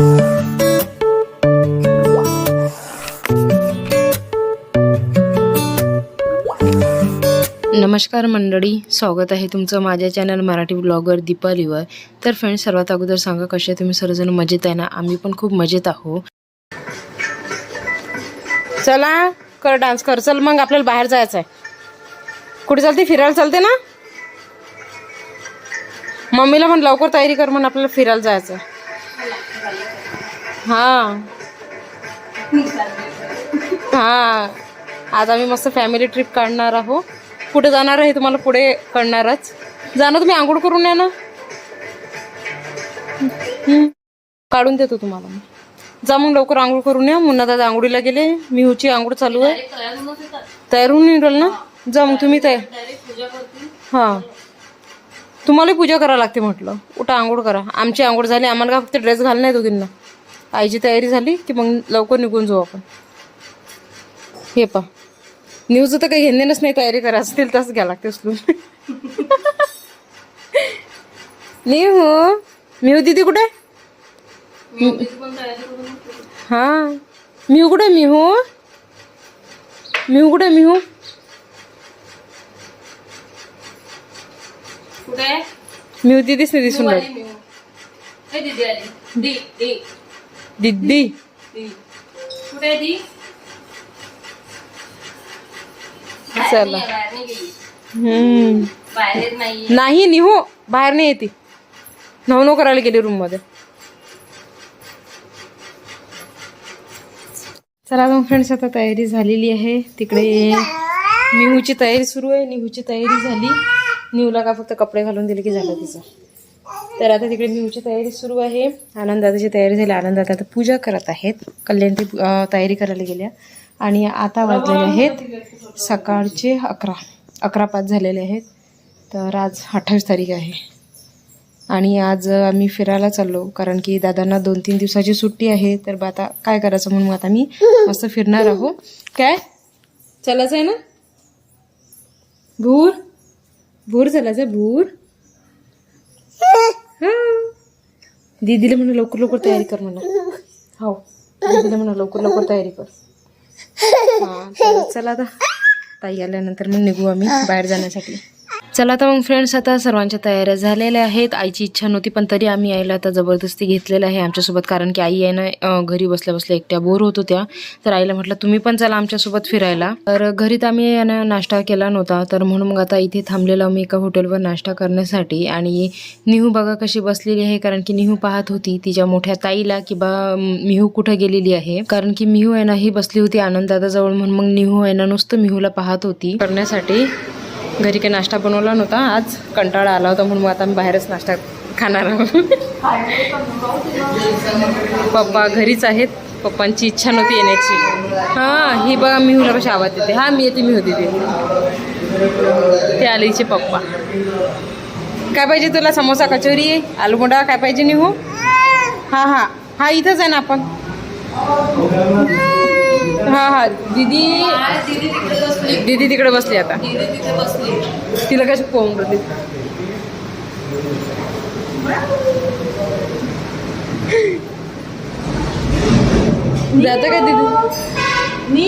नमस्कार मंडळी स्वागत आहे तुमचं माझ्या चॅनल मराठी ब्लॉगर दीपालीवर. तर फ्रेंड्स सर्वात अगोदर सांगा कसे तुम्ही सर्वजण मजेत आहे ना? आम्ही पण खूप मजेत आहो चला कर डान्स कर. चल मग आपल्याला बाहेर जायचं आहे कुठे चालते? फिरायला चालते ना? मम्मीला पण लवकर तयारी कर म्हणून आपल्याला फिरायला जायचं आहे हां. हां. आज आम्ही मस्त फॅमिली ट्रिप काढणार आहो कुठे जाणार आहे तुम्हाला पुढे कळणारच. जाणं तुम्ही आंघोळ करून या ना. काढून देतो तुम्हाला जा मग लवकर आंघोळ करून या. मुन्ना दादा आंघोळीला गेले. मिहूची आंघोळ चालू आहे. तयार होऊन निघाल ना? जा मग तुम्ही तयार. हां. तुम्हाला पूजा करावं लागते म्हटलं. उठा आंघोळ करा. आमची आंघोळ झाली. आम्हाला का फक्त ड्रेस घालणार आहे दोघींना. आईची तयारी झाली की मग लवकर निघून जाऊ आपण. हे पा न्यूज तर काही घेणेच नाही तयारी करा. असतील तसं घ्या लागते उचलून. निहू मिहू दिदी कुठे? हा. मिहू कुठे मिहू? मिहू कुठे मिहू? कुठे? मिहू दिदीच नाही दिसून राहिली. ए दीदी आली दी दी दिदी दी कुठे दी चला बाहेर नाही गेली. हम्म. बाहेर नाही नाही निहू बाहेर नाही येते. नव नऊ करायला गेली रूममध्ये. चला मग फ्रेंड्स आता तयारी झालेली आहे. तिकडे निहूची तयारी सुरू आहे. निहूची तयारी झाली. निहूला का फक्त कपडे घालून दिले की झालं तिचं? तर आता तिकडे निहूची तयारी सुरू आहे. आनंदाची तयारी झाली. आनंदात आता पूजा करत आहेत. कल्याण ते तयारी करायला गेल्या. आणि आता वाजलेले आहेत सकाळचे अकरा. अकरा पाच झालेले आहेत. तर आज अठ्ठावीस तारीख आहे. आणि आज आम्ही फिरायला चाललो. कारण की दादांना दोन तीन दिवसाची सुट्टी आहे. तर बा आता काय करायचं म्हणून आता मी मस्त फिरणार आहो. काय? चालायचं आहे ना. भूर. भूर चालायचं आहे भूर. दीदीला म्हणा लवकर लवकर तयारी कर म्हणा. हो दीदीला म्हणा लवकर लवकर तयारी कर. हां चला आता. ताई आल्यानंतर मग निघू आम्ही बाहेर जाण्यासाठी. चला आता मग फ्रेंड्स आता सर्वांच्या तयाऱ्या झालेल्या आहेत. आईची इच्छा नव्हती पण तरी आम्ही आईला आता जबरदस्ती घेतलेलं आहे आमच्यासोबत कारण की आई आहे ना घरी बसल्या बसल्या एकट्या बोर होत होत्या. तर आईला म्हटलं तुम्ही पण चला आमच्यासोबत फिरायला. तर घरी तर आम्ही यानं नाश्ता केला नव्हता. तर म्हणून मग आता इथे थांबलेलो आम्ही एका हॉटेलवर नाश्ता करण्यासाठी. आणि निहू बघा कशी बसलेली आहे कारण की निहू पाहत होती तिच्या मोठ्या ताईला की बा मिहू कुठं गेलेली आहे. कारण की मिहू आहे ना ही बसली होती आनंददादाजवळ म्हणून मग निहू आहे ना नुसतं मिहूला पाहत होती. करण्यासाठी घरी काही नाश्ता बनवला नव्हता. आज कंटाळा आला होता म्हणून मग आता मी बाहेरच नाश्ता खाणार आहोत. पप्पा घरीच आहेत. पप्पांची इच्छा नव्हती येण्याची. हां ही बघा मी कशी आवाज देते. हां मी येते मी होती ते आलीचे पप्पा. काय पाहिजे तुला? समोसा कचोरी आलूबोंडा काय पाहिजे निहू? हां हां. हा इथंच आहे ना आपण. हां हां. दीदी बसली दीदी तिकडे बसली आता. दीदी तिथे बसली. तिला कशी पोहून करते जातं का दीदी?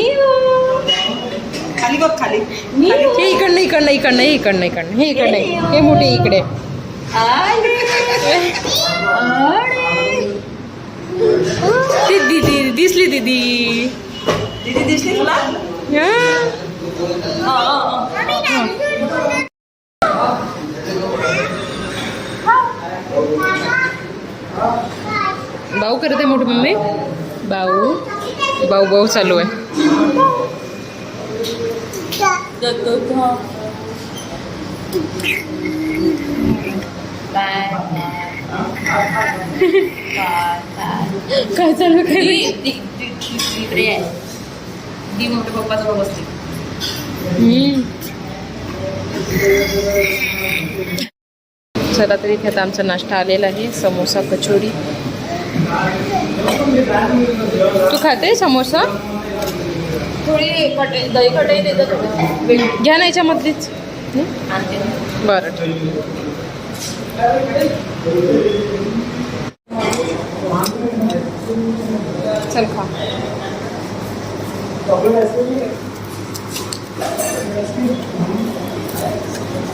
खाली बघ खाली. हे इकडनं इकडनं इकडनं हे इकडनं इकडनं. हे इकडनं. हे मोठे इकडे ती दीदी दिसली दीदी दीदी दिसली तुला हा. भाऊ करते मोठे मम्मी? भाऊ. भाऊ भाऊ चालू आहे. काय चालू आहे? काय? नाही? इकडे आहे मोठ्या पप्पाजवळ बसली चला तरी इथे आता आमचा नाश्ता आलेला आहे. समोसा कचोरी. तू खाते समोसा? थोडी कटे दही कटाई देतात घ्या ना याच्यामधलीच. बरं. चल खा.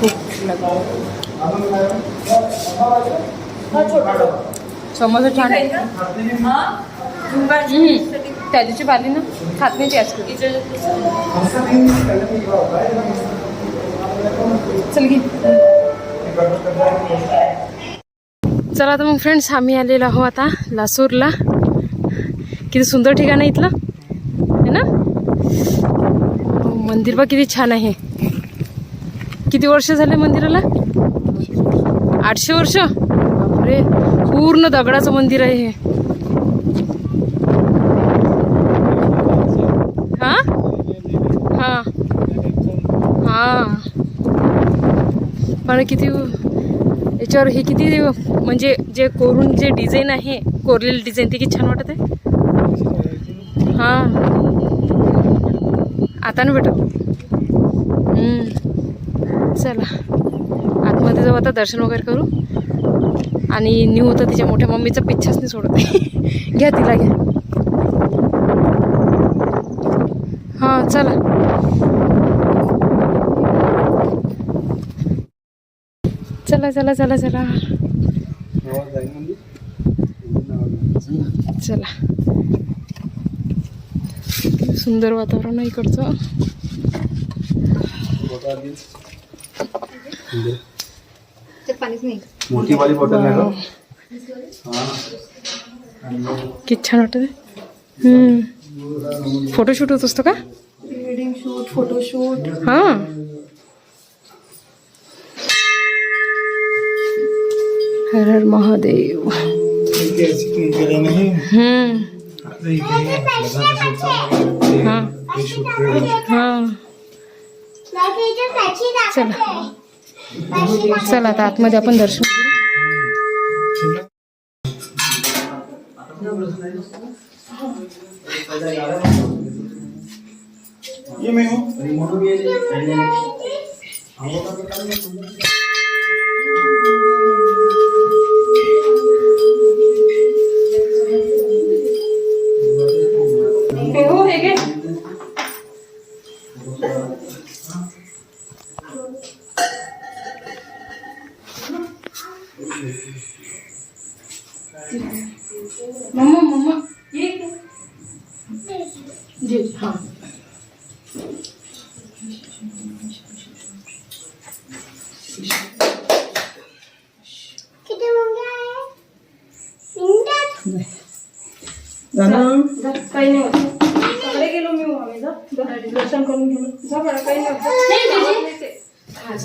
खूप लगा. समोसा छान. त्या दिवशी पाहिली ना खात नाही ती आईस्क्रीम चल घे. चला आता मग फ्रेंड्स आम्ही आलेलो आहो आता लासूरला. किती सुंदर ठिकाण आहे इथलं. है ना? हो, मंदिर बा किती छान आहे. किती वर्ष झाले मंदिराला? आठशे वर्ष? बापरे. पूर्ण दगडाचं मंदिर आहे हे. हा? हा. हा. पण किती याच्यावर हे किती म्हणजे जे कोरून जे डिझाईन आहे कोरलेली डिझाईन ते किती छान वाटत आहे? हा. आता ना बेटा चला. आतमध्ये जाऊ आता दर्शन वगैरे करू. आणि न्यू होतं तिच्या मोठ्या मम्मीचा पिच्छाच नाही सोडत. आहे घ्या तिला घ्या. हां चला. चला चला चला चला. चला. सुंदर वातावरण आहे इकडचं. मोठी वाली बॉटल आहे का किती छान वाटत आहे फोटोशूट होत असतो का वेडिंग शूट फोटोशूट हा हर हर महादेव हम्म हा हा चला चला आता आतमध्ये आपण दर्शन करू. काही नाही होत. गेलो मी दर्शन करून गेलो जा बरं काही नाही हा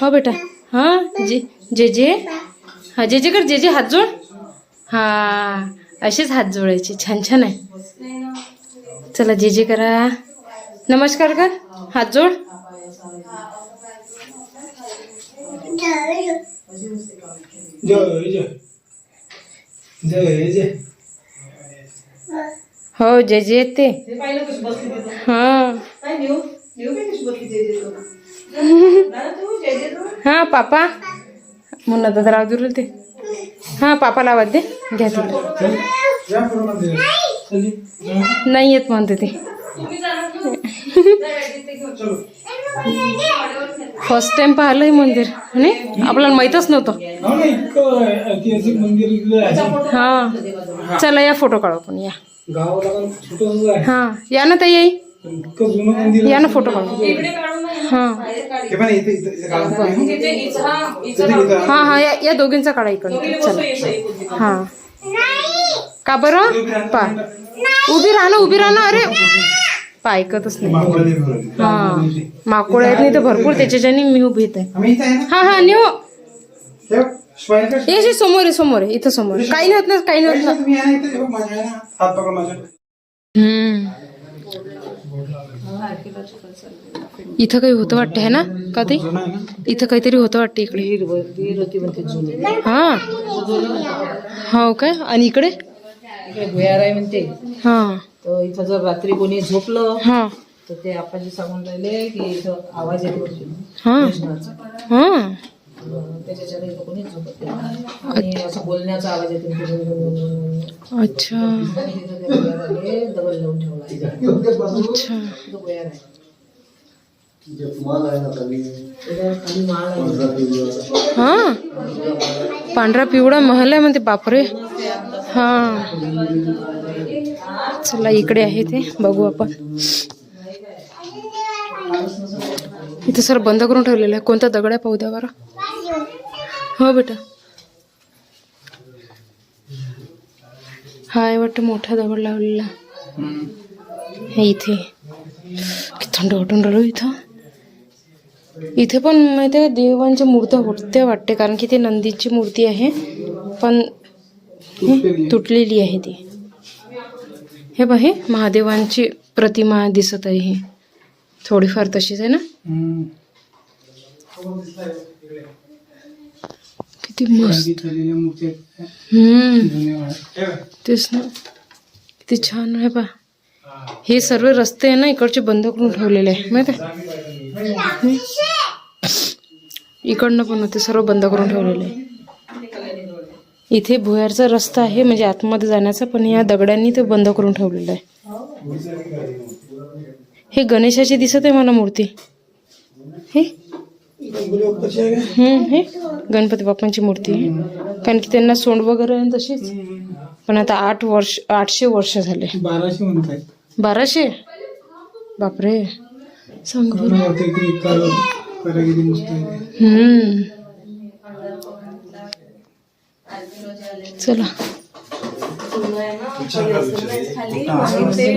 हो बेटा. हां जे जे जे. हा जे जे कर जे जे हात जोड. हा असेच हात जोडायचे. छान छान आहे. चला जे जे करा. नमस्कार कर. हात जोड. जय जय जय जय हो जे जे ते? हां हा पापा. मुन्ना दादा राव दुरल ते. हा पापाला आवाज दे. घ्या तिला. नाही येत म्हणते ते. फर्स्ट टाइम पाहिलं हे मंदिर. नाही आपल्याला माहीतच नव्हतं. हो हा. चला या फोटो काढू आपण या. गावाला पण छोटं आहे. हा. या ना ताई आई. या ना फोटो काढू. हा. हे. हा हा या या दोघींचा काढा इकडे चला. हा. का बरं? पा. उभी राहा ना उभी राहा ना. अरे. पा ऐकतच नाही. हा. माकोळ आहेत नाही तर भरपूर. त्याच्याच्याने मी उभी येते आम्ही इथे आहे ना? हा हा हे कर. ये समोर आहे समोर आहे इथं समोर आहे. काही नाही होत ना काही नाही होत ना तुम्ही आहे ना इथे? आहे ना? काही होतं वाटतं है ना का ते आहे ना इथं काहीतरी होतं वाटतं इकडे. हा. हो काय आणि इकडे? इकडे भुयार आहे म्हणते. हा. तर इथं जर रात्री कोणी झोपलं हा. तर ते आपाजी सांगून राहिले की इथं आवाज येतो हा. कृष्णाचा हां. त्याच्याच्याने इथं कोणीच झोपत नाही. आणि असं बोलण्याचा आवाज येतो अच्छा. तिथं ते गुयाराने दगड लावून ठेवला आहे. अच्छा. तिथं गुयार आहे तिथं खाली? माळ आहे. हां. पांढरा पिवळा महल आहे म्हणते बापरे. हां. चला इकडे आहे ते. बघू आपण. इथे सर बंद करून ठेवलेलं आहे. कोणता दगड आहे पाहू द्या बरं. हो बेटा. हा आहे वाटतं मोठा दगड लावलेला. हे इथे. थंड वाटून राहिलो इथं. इथे पण माहिती आहे देवांच्या मूर्त्या होत्या वाटते कारण की ते नंदीची मूर्ती आहे. पण तुटलेली आहे ती. हे बघ हे महादेवांची प्रतिमा दिसत आहे हे. थोडीफार तशीच आहे ना? किती मस्त. हम्म. तेच ना. किती छान आहे बा. हे सर्व रस्ते आहे ना इकडचे बंद करून ठेवलेले आहे. माहिती आहे? इकडनं पण होते सर्व बंद करून ठेवलेले आहे. इथे भुयारचा रस्ता आहे म्हणजे आतमध्ये जाण्याचा पण या दगडांनी ते बंद करून ठेवलेलं आहे. हे गणेशाची दिसत आहे मला मूर्ती. हे? हम्म, हे गणपती बाप्पांची मूर्ती आहे. कारण की त्यांना सोंड वगैरे तशीच. पण आता आठ वर्ष आठशे वर्ष झाले. बाराशे म्हणतात बाराशे? बापरे. सांग हम्म. चला.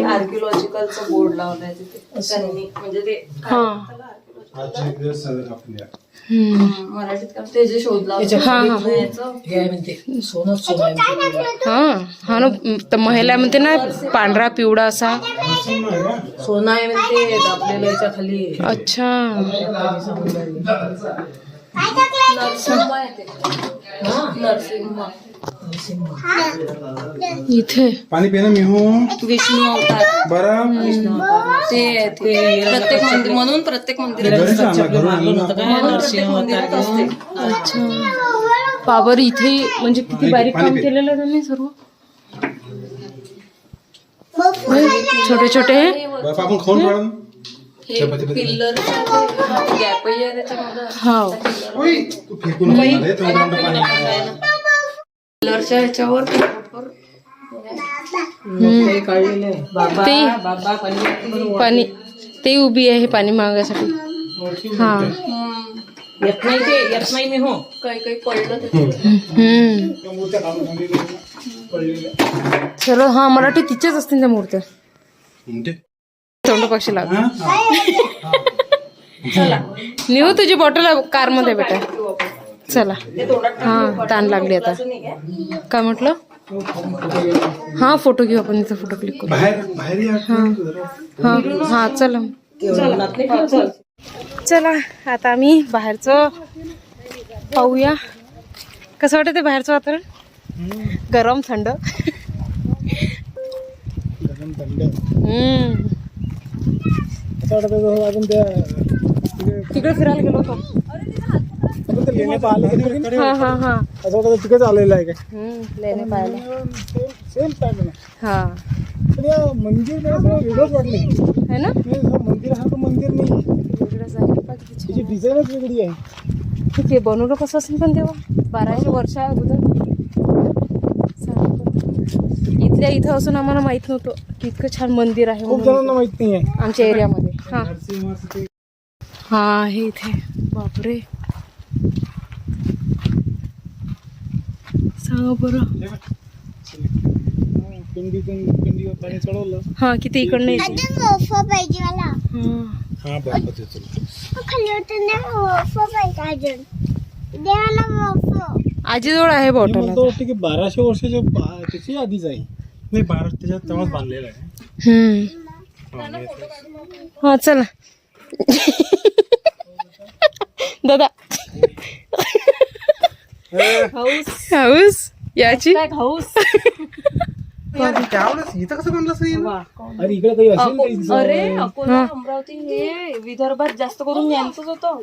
आर्किओलॉजिकलचं बोर्ड लावलाय तिथे. त्यांनी म्हणजे ते हा. मराठीत ते जे शोध हा हा. हे. हा हा ना तर महिला म्हणते ना पांढरा पिवळा असा. सोनं आहे म्हणते दाबलेलं याच्या खाली. अच्छा. इथे। पाणी पिणं मी हो विष्णू अवतार। बरं? ते ते प्रत्येक मंदिर म्हणून प्रत्येक मंदिरात घरीच आणला घरून आणलं ना. काय नरसिंह मंदिरात असते. अच्छा. बाबर इथे म्हणजे किती बारीक काम केलेलं आहे त्यांनी सर्व? छोटे छोटे? बापा आपण खाऊन पाडू ना. हे पिल्लर गॅप आहे त्याच्यामध्ये हा. पाणी पिल्लरच्या ह्याच्यावर ते पाणी उभी आहे पाणी मागायसाठी हा. येत नाही ते येत नाही मी हो. काही काही पडलं सर्व हा मराठी तिच्याच असतील त्या मूर्त्या. तोंड पक्षी लाग? नेऊ तुझी बॉटल कारमध्ये बेटा. चला. हा ताण लागली आता. काय म्हटलं? हा फोटो घेऊ आपण इथं फोटो क्लिक करू. बाहेर बाहेर या. हा. हा चला. चला आता आम्ही बाहेरचं पाहूया. कसं वाटतं ते बाहेरचं वातावरण? गरम थंड. हम्म. त्या तिकडे फिरायला गेलो होतो. आपण की? हा हा हा. असं वाटतं तिकडेच आलेलं आहे काय? हम्म लेणे पाहायला. सेम पॅटर्न हा. पण या मंदिर मला सगळं वेगळंच वाटलं है ना? असं मंदिर हा मंदिर नाही. वेगळंच आहे. बघ किती छान. त्याची डिझाईनच वेगळी आहे बनवलं कसं असेल पण तेव्हा? बाराशे वर्ष अगोदर. इथल्या इथं असून आम्हाला माहीत नव्हतं की इतकं छान मंदिर आहे खूप म्हणून. जणांना माहीत आमच्या एरियामध्ये. हा. हा आहे इथे. बापरे. सांगा बरं. पिंडीतून पिंडीवर पाणी चढवलं. हा किती इकडनं येते. मोफो पाहिजे मला. हा. हा बाबा ते चल खाली होतं ना मोफो पाहिजे अजून. मोफो आजीजवळ आहे बॉटल म्हणतो वाटतं की बाराशे वर्षाच्या बा- त्याची आधीच आहे. नाही बारा त्याच्यात तेव्हाच बांधलेलं आहे. हम्म. हा चला. दादा. हाऊस. याची? हाऊस. त्यावेळेस इथं कसं बनलं असेल अरे इकडे काही असेल काही अरे अकोला अमरावती हे विदर्भात जास्त करून यांचंच होतं.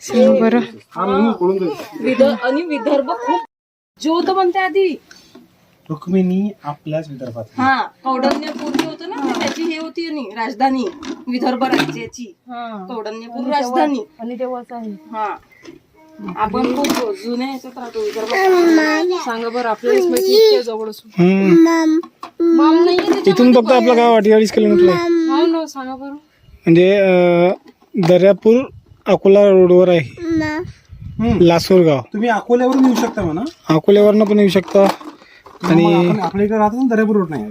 सांगा बरं. हा. म्हणून पळून जाईल विदर्भ आणि विदर्भ खूप ज्योत म्हणते आधी. रुक्मिणी आपल्याच विदर्भात हा कौंडण्यपूर जे होतं ना त्याची हे होती आणि राजधानी विदर्भ राज्याची. कौंडण्यपूर राजधानी. आणि तेव्हाच आहे. हा. आपण खूप जुन्या ह्याच्यात राहतो विदर्भ सांगा बरं आपल्यालाच माहिती इतक्या जवळ असून. हम्म. माम. नाही इथून फक्त आपलं गाव अठ्ठेचाळीस किलोमीटर आहे. हो ना सांगा बरं. म्हणजे अं, दर्यापूर अकोला रोडवर आहे. लासूर गाव. तुम्ही अकोल्यावरून येऊ शकता म्हणा. अकोल्यावरनं पण येऊ शकता. आणि आपल्या इकडे राहतो दर्यापूर रोड नाही.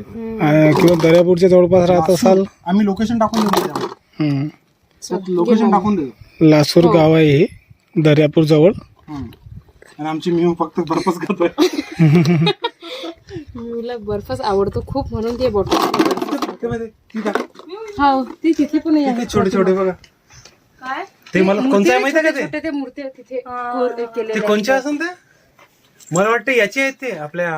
किंवा दर्यापूरच्या जवळपास राहत असाल. आम्ही लोकेशन टाकून देऊ लोकेशन टाकून देऊ. लासूर गाव आहे हे दर्यापूर जवळ. आणि आमची मी फक्त बर्फच करतोय मला बर्फच आवडतो खूप म्हणून ते बॉटल हो ती तिथे पण आहे. छोटे छोटे बघा. काय? ते मला कोणतं आहे माहिती आहे का ते? छोटे ते मूर्ती तिथे. कोर- केलेले ते कोणचे असेल ते? मला वाटतं याचे आहेत ते आपल्या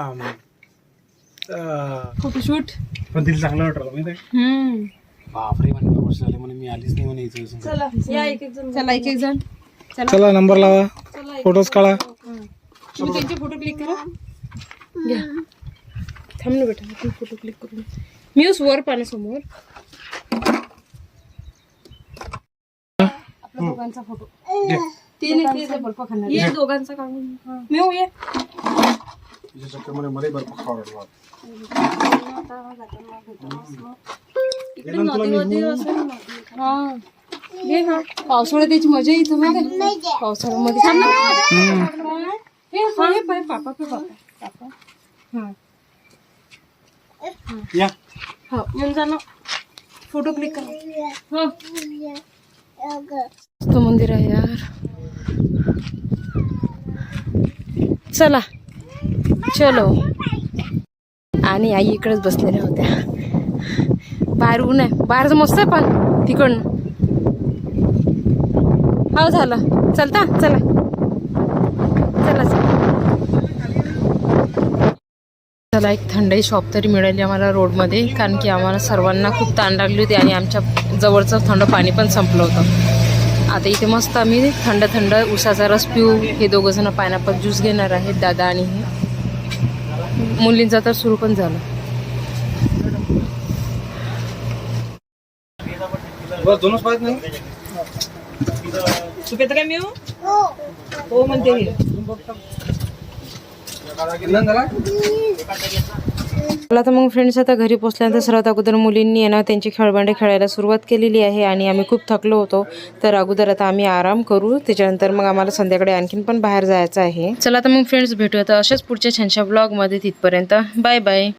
फोटोशूट पण तिला चांगलं वाटलं माहिती आहे हम्म. बापरे म्हणलं वर्ष झाले म्हणे मी आलीच नाही म्हणे इथं चला या एक एक जण. चला एक एक जण. चला. नंबर लावा. फोटोज काढा. तुम्ही त्यांचे फोटो क्लिक करा. घ्या. थांब ना बेटा आपण फोटो क्लिक करू मी वर पाण्यासमोर आपल्या दोघांचा फोटो घे. ते नाही ते बर्फ खाणार ये दोघांचा काढून. मी ये. तुझ्या चक्करमध्ये मलाही बर्फ खावा. हा. हा पावसाळ्यात त्याची मजा येते माहिती? पावसाळ्यामध्ये. हे, पाय, पापा पे पापा. पापा या. येऊन जा ना. फोटो क्लिक करा. हो. मस्त मंदिर आहे यार. चला. चलो. आणि आई इकडेच बसलेल्या होत्या. बाहेर ऊन आहे बाहेरचं मस्त आहे पण तिकडनं. हो झालं. चलता? चला. चला चला. चला एक थंडाई शॉप तरी मिळाली आम्हाला रोडमध्ये कारण की आम्हाला सर्वांना खूप ताण लागली होती आणि आमच्या जवळचं थंड पाणी पण संपलं होतं. आता इथे मस्त आम्ही थंड थंड उसाचा रस पिऊ. हे दोघंजणं पायनापल पायनॅपल ज्यूस घेणार आहेत दादा आणि हे. मुलींचा तर सुरू पण झालं. तू पेत्र काय मी येऊ हो म्हणते. हे. मला तर मग फ्रेंड्स आता घरी पोचल्यानंतर सर्वात अगोदर मुलींनी आहे ना त्यांची खेळबांडे खेळायला सुरुवात केलेली आहे आणि आम्ही खूप थकलो होतो. तर अगोदर आता आम्ही आराम करू. त्याच्यानंतर मग आम्हाला संध्याकाळी आणखीन पण बाहेर जायचं आहे. चला तर मग फ्रेंड्स भेटूया तर अशाच पुढच्या छानशा ब्लॉगमध्ये तिथपर्यंत. Bye bye